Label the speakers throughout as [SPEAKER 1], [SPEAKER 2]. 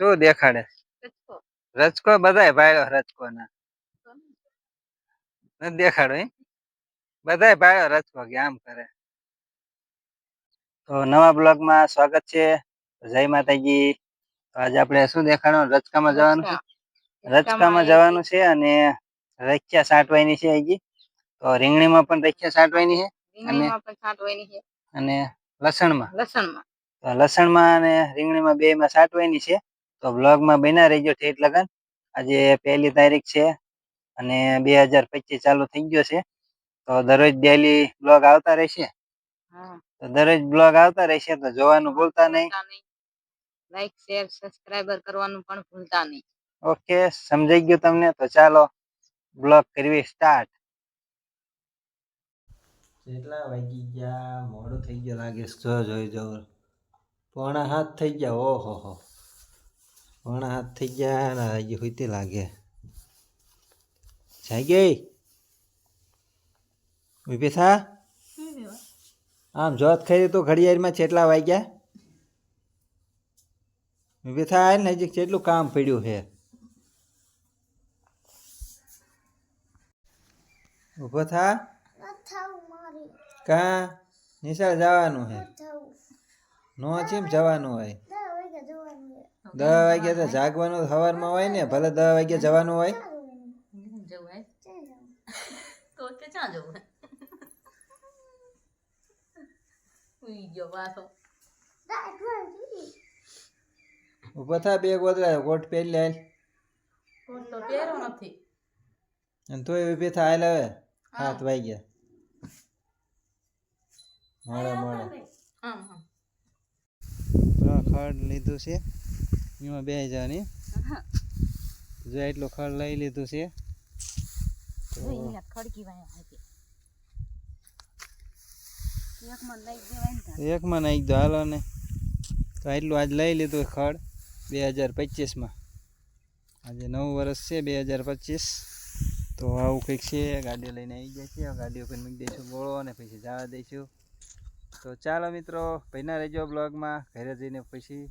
[SPEAKER 1] શું દેખાડે? રચકો બધાય ભાડ્યો રચકો ના દેખાડો બધાય ભાડ્યો રચકો કે આમ કરે. તો નવા બ્લોગમાં સ્વાગત છે. જય માતાજી. આજે આપણે શું દેખાડવાનું? રચકામાં જવાનું છે? રચકામાં જવાનું છે અને રચિયા સાટવાની છે હજી. તો રીંગણીમાં પણ રચિયા સાટવાની છે અને લસણમાં.
[SPEAKER 2] લસણમાં.
[SPEAKER 1] લસણમાં અને રીંગણીમાં બે માં સાટવાની છે. તો બ્લોગમાં બન્યા રહેજો ઠેઠ લગન. આજે પહેલી તારીખ છે અને બે હજાર પચીસ ચાલુ થઈ ગયો છે. તો દરરોજ ડેલી બ્લોગ આવતા રહેશે. તો દરરોજ બ્લોગ આવતા રહેશે તો જોવાનું ભૂલતા નહીં.
[SPEAKER 2] લાઈક શેર સબસ્ક્રાઇબર કરવાનું પણ ભૂલતા નહીં.
[SPEAKER 1] ઓકે સમજાઈ ગયું તમને? તો ચાલો બ્લોગ કરવી સ્ટાર્ટ કેટલા વાગી ગયા? મોડું થઈ ગયું લાગે જો જોઈ જો પોણા હાથ થઈ ગયા. ઓહો હો. પોણા હાથ થઈ ગયા ને હજી હુતી લાગે જાગી ઊભી થા આમ જોત ખાઈ તો ઘડિયાળમાં કેટલા વાગ્યા ઊભી થા ને હજી કેટલું કામ પડ્યું છે ઊભો થા કા નિશાળ જવાનું છે નો ચીમ જવાનું હોય દસ વાગ્યા તો જાગવાનું સવારમાં હોય ને ભલે દસ વાગ્યા જવાનું હોય.
[SPEAKER 2] તો કે ક્યાં જવું ઉઈ ગયો પાછો.
[SPEAKER 1] ઊભો થા બે ગોદડા કોટ પહેરી લે
[SPEAKER 2] કોટ તો પહેરો નથી.
[SPEAKER 1] અને તોય ઊભી થા હાલ હવે. સાત વાગ્યા. મોડા મોડા.
[SPEAKER 2] હા
[SPEAKER 1] તો લીધું છે. એમાં બે જવાની જો એટલો ખડ લઈ લીધું છે.
[SPEAKER 2] એક એકમાં
[SPEAKER 1] નાખી દો હાલો ને. તો એટલું આજ લઈ લીધું ખડ બે હજાર પચીસમાં. આજે નવું વર્ષ છે બે હજાર પચીસ. તો આવું કંઈક છે. ગાડીઓ લઈને આવી જાય છે ગાડીઓ ઉપર મૂકી દઈશું ગોળો અને પછી જવા દઈશું. તો ચાલો મિત્રો ભઈના રહેજો બ્લોગમાં. ઘરે જઈને પછી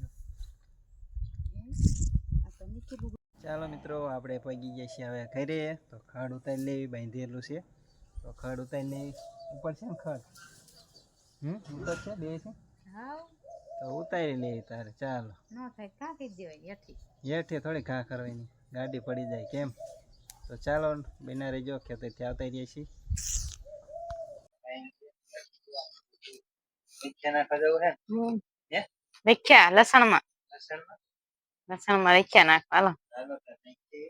[SPEAKER 1] ચાલો મિત્રો આપણે પગી ગયા છીએ હવે ઘરે. તો ખડ ઉતારી લેવી બાંધેલું છે. તો ખડ ઉતારી લેવી. ઉપર છે ને ખડ? હમ? ઉપર છે? બે છે? તો ઉતારી લેવી તારે. ચાલો.
[SPEAKER 2] હેઠી.
[SPEAKER 1] થોડી ઘા કરવાની. ગાડી પડી જાય કેમ? તો ચાલો બેના રહેજો ખેતરથી આવતા રહીએ છીએ. લસણ
[SPEAKER 2] રેખ્યા લસણમાં
[SPEAKER 1] લસણમાં?
[SPEAKER 2] લસણમાં રેખ્યા નાખ હાલો
[SPEAKER 1] ચાલો તો નાખીએ.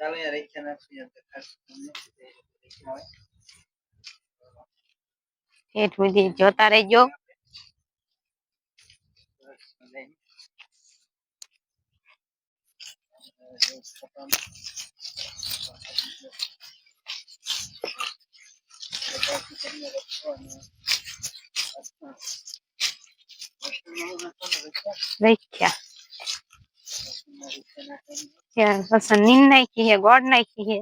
[SPEAKER 1] ચાલો યાર રેખા નાખશું યાર તો ખાસ તમને રેખા હોય.
[SPEAKER 2] હેઠ સુધી જોતા રહેજો
[SPEAKER 1] બસ,
[SPEAKER 2] લસણ નીંદ નાખી હે, ગોળ નાખી હે.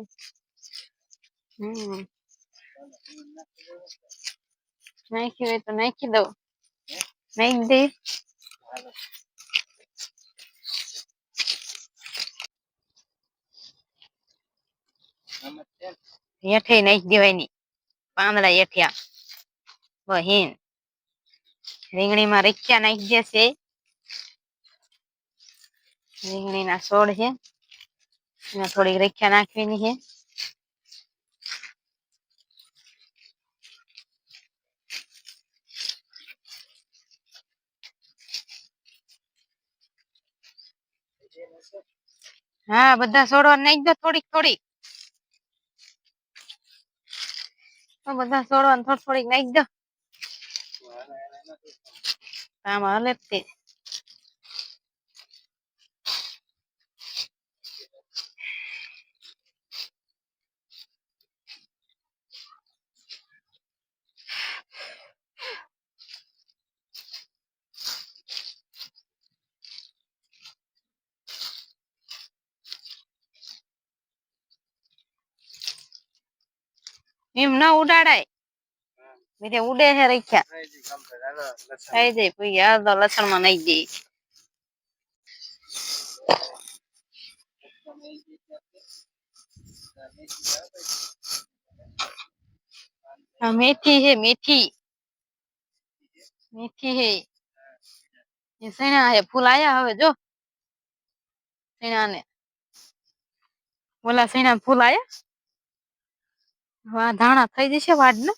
[SPEAKER 2] નાખી હોય તો નાખી દઉં. નાખી દે. હેઠે નાખી દેવાયની પાંદડા હેઠ્યા. બહીન રીંગણીમાં રેખ્યા નાખી દેશે. રીંગણીના છોડ છે. એમાં થોડીક રેખ્યા નાખવાની છે. હા, બધા છોડવા નાખી દો થોડીક થોડીક. બધા છોડવા થોડી થોડીક નાખી દો. આમાં હાલે એમ ના ઉડાડાય. બીજે ઉડે છે રખ્યા.
[SPEAKER 1] થઈ
[SPEAKER 2] જાય પછી આ તો લસણમાં નાઈ જાય આ મેથી હે મેથી. મેથી હે. એ સેના હે ફૂલ આયા હવે જો. સેના ને બોલા સેના ફૂલ આયા? ધાણા થઈ જશે વાડ ને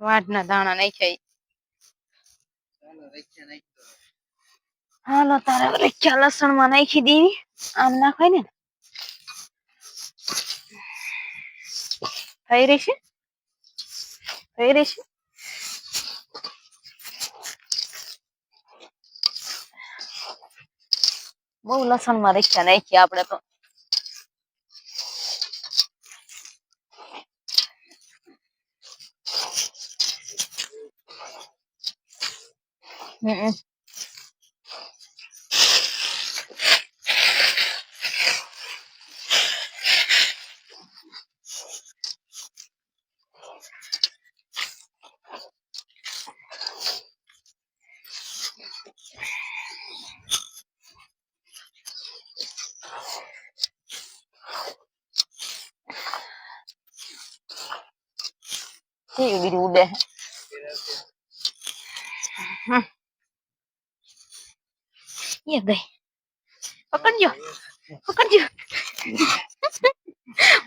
[SPEAKER 2] વાડ ના દાણા નાખ્યા. હાલો, તારે રખ્યા લસણમાં નાખી દેવી. આમ નાખાય ને. થઈ રહેશે? થઈ રહેશે? બહુ લસણમાં રખ્યા નાખી આપણે તો. હમ. કેવી બીડી ઉડે. એ ગઈ પકડજો પકડજો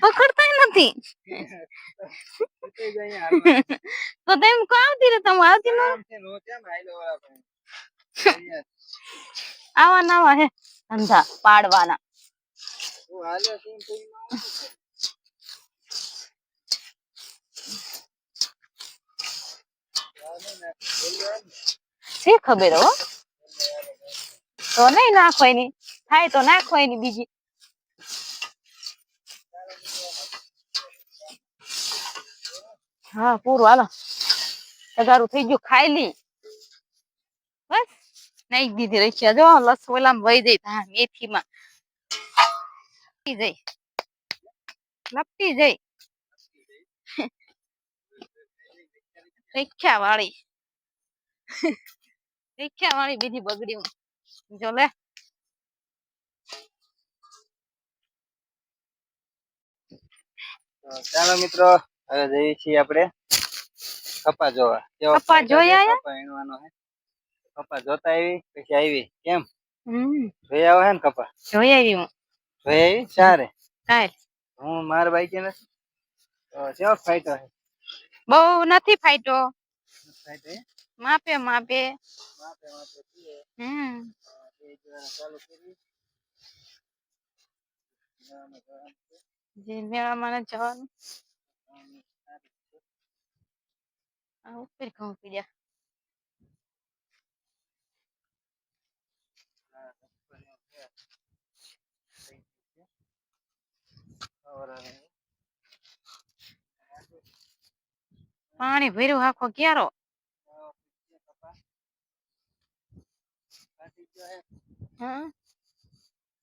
[SPEAKER 2] પકડતા નથી તો તેમ કો આવતી રે તમે આવતી ન
[SPEAKER 1] નો.
[SPEAKER 2] આવા નવા હે ધંધા પાડવાના
[SPEAKER 1] તું હાલે છે એમ તો એમાં આવું છે. ચાલે ને, બોલ્યો એમ.
[SPEAKER 2] શી ખબર હો? તો નહીં નાખવાની ની થાય તો નાખવાની ની બીજી. હા, પૂરું હાલો. તગારું થઈ ગયું ખાઈ લી બસ. નાખી દીધી રહી જો લસ ઓલામાં વહી જઈ હા મેથીમાં. લપટી જઈ લપટી જાય. રખ્યા વાળી રખ્યા વાળી બીજી બગડી જો લે.
[SPEAKER 1] ચાલો મિત્રો હવે જઈએ છીએ આપણે કપા જોવા.
[SPEAKER 2] કપા જોયા?
[SPEAKER 1] કપા વીણવાનો હે કપા જોતા આવી પછી આવી. કેમ?
[SPEAKER 2] હમ.
[SPEAKER 1] જોઈ આવો હે ને કપા?
[SPEAKER 2] જોઈ આવી હું.
[SPEAKER 1] જોઈ આવી? સારે? હું માર બાઈક નથી? તો કેવો ફાયદો હે
[SPEAKER 2] બહુ નથી ફાઈટો માપે માપે. હમ. મેળામાં જવાનું. આ ઉપર ઘઉં પીડ્યા.
[SPEAKER 1] હા, કંપનીઓ છે. થઈ ગઈ છે. ખબર આવે.
[SPEAKER 2] પાણી ભર્યું આખો ક્યારો?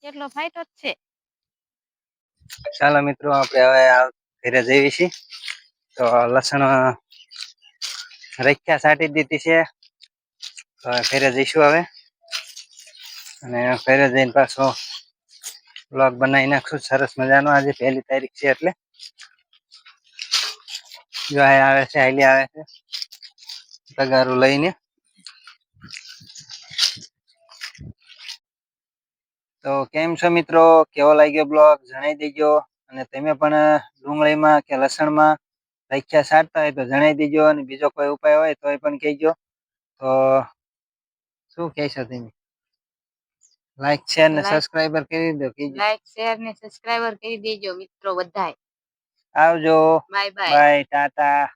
[SPEAKER 2] કેટલો ફાઈટો જ છે.
[SPEAKER 1] ચાલો મિત્રો, આપણે હવે ઘરે જઈએ છીએ. તો લસણ રખ્યા સાટી દીધી છે. ઘરે જઈશું હવે. અને ઘરે જઈને પાછો બ્લોગ બનાવી નાખશું. સરસ મજાનો. આજે પહેલી તારીખ છે એટલે. જો આવે છે હાલી આવે છે. તગારું લઈને. તો કેમ છો મિત્રો? કેવો લાગ્યો બ્લોગ? જણાવી દેજો. અને તમે પણ ડુંગળીમાં કે લસણમાં રાખ્યા સાટતા હોય તો જણાવી દેજો. અને બીજો કોઈ ઉપાય હોય તો એ પણ કહેજો. તો શું કહેશો તમે? લાઈક શેર ને
[SPEAKER 2] સબસ્ક્રાઇબર
[SPEAKER 1] સબસ્ક્રાઈબર કરી દો
[SPEAKER 2] લાઈક શેર ને સબસ્ક્રાઇબર કરી દેજો મિત્રો બધાય.
[SPEAKER 1] આવજો.
[SPEAKER 2] Bye bye.
[SPEAKER 1] Bye tata.